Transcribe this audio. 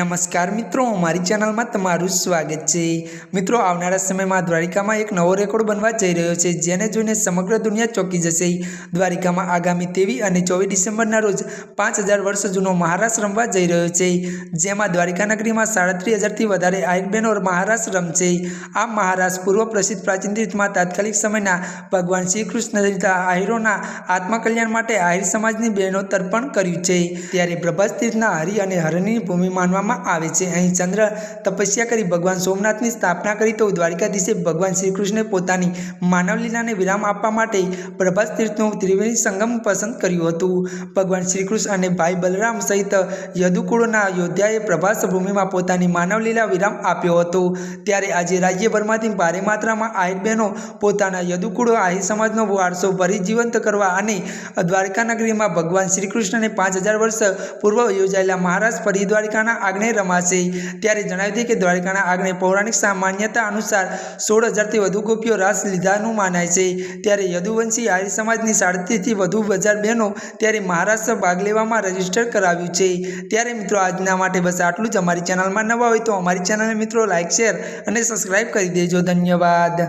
નમસ્કાર મિત્રો, મારી ચેનલમાં તમારું સ્વાગત છે. મિત્રો, આવનારા સમયમાં દ્વારિકામાં એક નવો રેકોર્ડ બનવા જઈ રહ્યો છે, જેને જોઈને સમગ્ર દુનિયા ચોંકી જશે. દ્વારિકામાં આગામી તેવી અને ચોવીસ ડિસેમ્બરના રોજ પાંચ વર્ષ જૂનો મહારાસ રમવા જઈ રહ્યો છે. જેમાં દ્વારિકા નગરીમાં સાડત્રીસ હજારથી વધારે આહિર બહેનો મહારાસ રમશે. આ મહારાસ પૂર્વ પ્રસિદ્ધ પ્રાચીન તીર્થમાં તાત્કાલિક સમયના ભગવાન શ્રી કૃષ્ણ આહિરોના આત્મકલ્યાણ માટે આહિર સમાજની બહેનો તર્પણ કર્યું છે. ત્યારે પ્રભાસ તીર્થના હરિ અને હરણની ભૂમિ માનવામાં આવે છે. અહીં ચંદ્ર તપસ્યા કરી ભગવાન સોમનાથની સ્થાપના કરી તો દ્વારિકાધીશે ભગવાન શ્રીકૃષ્ણે પોતાની માનવલીલાને વિરામ આપવા માટે પ્રભાસ તીર્થનું ત્રિવેણી સંગમ પસંદ કર્યું હતું. ભગવાન શ્રીકૃષ્ણ અને ભાઈ બલરામ સહિત યદુકુળના યોદ્ધાએ પ્રભાસ ભૂમિમાં પોતાની માનવલીલા વિરામ આપ્યો હતો. ત્યારે આજે રાજ્યભરમાંથી ભારે માત્રામાં આહિર બહેનો પોતાના યદુકુળો આહિર સમાજનો વારસો ભરી જીવંત કરવા અને દ્વારકા નગરીમાં ભગવાન શ્રીકૃષ્ણને પાંચ હજાર વર્ષ પૂર્વ યોજાયેલા મહારાજ ફરી દ્વારિકાના આગને રમાશે. ત્યારે જણાવી દઈએ કે દ્વારિકાના આગને પૌરાણિક સામાન્યતા અનુસાર સોળ હજારથી વધુ ગોપીઓ રાસ લીધાનું માનાય છે. ત્યારે યદુવંશી આર્ય સમાજની સાડત્રીસથી વધુ હજાર બહેનો ત્યારે મહારાષ્ટ્ર ભાગ લેવામાં રજિસ્ટર કરાવ્યું છે. ત્યારે મિત્રો આજના માટે બસ આટલું જ. અમારી ચેનલમાં નવા હોય તો અમારી ચેનલને મિત્રો લાઇક શેર અને સબસ્ક્રાઈબ કરી દેજો. ધન્યવાદ.